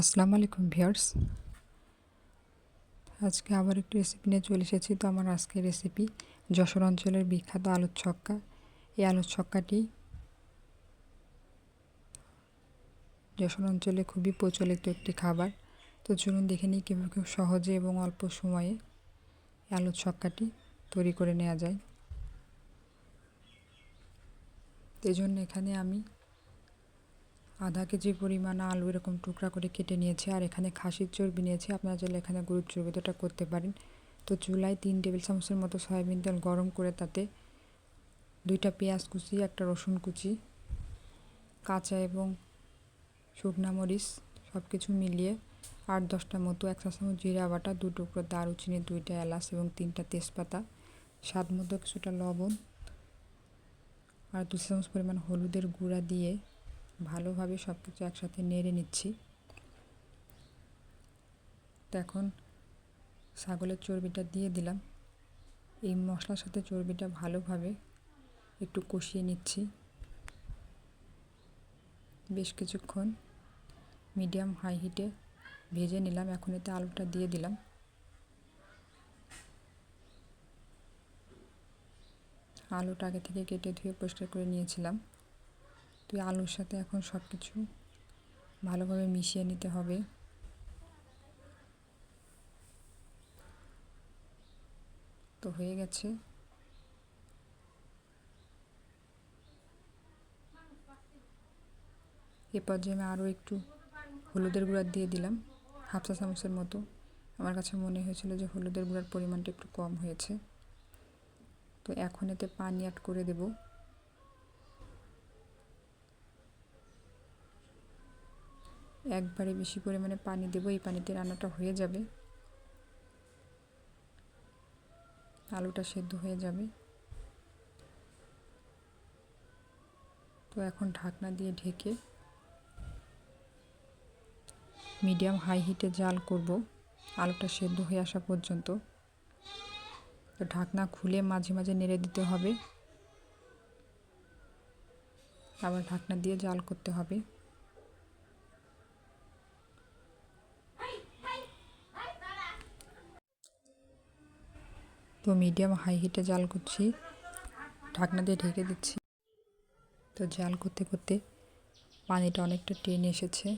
আসসালামু আলাইকুম ভিউয়ার্স। আজকে আবার একটি রেসিপি নিয়ে চলে এসেছি। তো আমার আজকের রেসিপি যশোর অঞ্চলের বিখ্যাত আলুর ছক্কা। এই আলুর ছক্কাটি যশোর অঞ্চলে খুবই প্রচলিত একটি খাবার। তো চলুন দেখে নিই কীভাবে খুব সহজে এবং অল্প সময়ে আলুর ছক্কাটি তৈরি করে নেওয়া যায়। এই জন্য এখানে আমি আধা কেজি পরিমাণ আলু এরকম টুকরা করে কেটে নিয়েছি আর এখানে খাসির চর্বি নিয়েছি, আপনারা চাইলে এখানে গরুর চর্বিটা করতে পারেন। তো চুলায় তিন টেবিল চামচের মতো সয়াবিন তেল গরম করে তাতে দুইটা পেঁয়াজ কুচি, একটা রসুন কুচি, কাঁচা এবং শুকনা মরিচ সব কিছু মিলিয়ে আট দশটা মতো এক চা চামচ জিরা বাটা, দু টুকরো দারুচিনি, দুইটা এলাচ এবং তিনটা তেজপাতা, স্বাদ মতো কিছুটা লবণ আর দু চামচ পরিমাণ হলুদের গুঁড়া দিয়ে ভালোভাবে সব কিছু একসাথে নেড়ে নিচ্ছি। তো এখন ছাগলের চর্বিটা দিয়ে দিলাম। এই মশলার সাথে চর্বিটা ভালোভাবে একটু কষিয়ে নিচ্ছি। বেশ কিছুক্ষণ মিডিয়াম হাই হিটে ভেজে নিলাম। এখন এতে আলুটা দিয়ে দিলাম। আলুটা আগে থেকে কেটে ধুয়ে পরিষ্কার করে নিয়েছিলাম। তো আলুর সাথে এখন সব কিছু ভালোভাবে মিশিয়ে নিতে হবে। তো হয়ে গেছে। এ পর্যায়ে আমি আরও একটু হলুদের গুঁড়া দিয়ে দিলাম, হাফ চা চামচের মতো। আমার কাছে মনে হয়েছিল যে হলুদের গুঁড়ার পরিমাণটা একটু কম হয়েছে। তো এখন এতে পানি অ্যাড করে দেবো। একবারে বেশি পরিমাণে পানি দেবো, এই পানিতে রান্নাটা হয়ে যাবে। আলুটা সেদ্ধ হয়ে যাবে। তো এখন ঢাকনা দিয়ে ঢেকে মিডিয়াম হাই হিটে জাল করব, আলুটা সেদ্ধ হয়ে আসা পর্যন্ত। তো ঢাকনা খুলে মাঝে মাঝে নেড়ে দিতে হবে। আবার ঢাকনা দিয়ে জাল করতে হবে। মিডিয়াম হাই হিটে জাল করছি। ঢাকনা দিয়ে ঢেকে দিচ্ছি। তো জাল করতে করতে পানিটা অনেকটা টেনে এসেছে।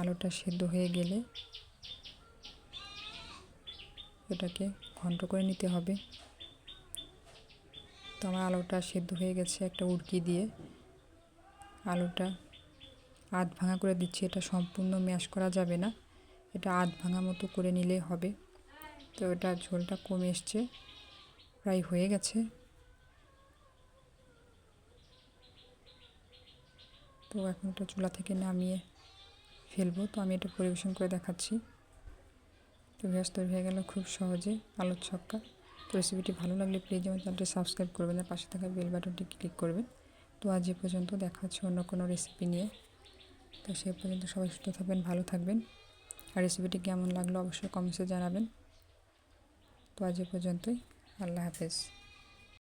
আলুটা সেদ্ধ হয়ে গেলে এটাকে ঘন্ট করে নিতে হবে। তো আমার আলুটা সেদ্ধ হয়ে গেছে একটা উড়কি দিয়ে। আলুটা আধ ভাঙা করে দিচ্ছি, এটা সম্পূর্ণ ম্যাশ করা যাবে না। এটা আধ ভাঙা মতো করে নিলেই হবে। তো এটা ঝোলটা কমে এসছে, প্রায় হয়ে গেছে। তো এখন এটা চুলা থেকে নামিয়ে ফেলব। তো আমি এটা পরিবেশন করে দেখাচ্ছি। তো ব্যস্ত হয়ে গেল খুব সহজে আলুর ছক্কা। তো রেসিপিটি ভালো লাগলে প্লিজ আমার চ্যানেলটি সাবস্ক্রাইব করবেন আর পাশে থাকা বেল বাটনটি ক্লিক করবেন। তো আজ এ পর্যন্ত দেখা হচ্ছে অন্য কোনো রেসিপি নিয়ে। তো সে পর্যন্ত সবাই সুস্থ থাকবেন, ভালো থাকবেন। আর রেসিপিটি কেমন লাগল অবশ্যই কমেন্টসে জানাবেন। তো আজ পর্যন্তই। আল্লাহ হাফেজ।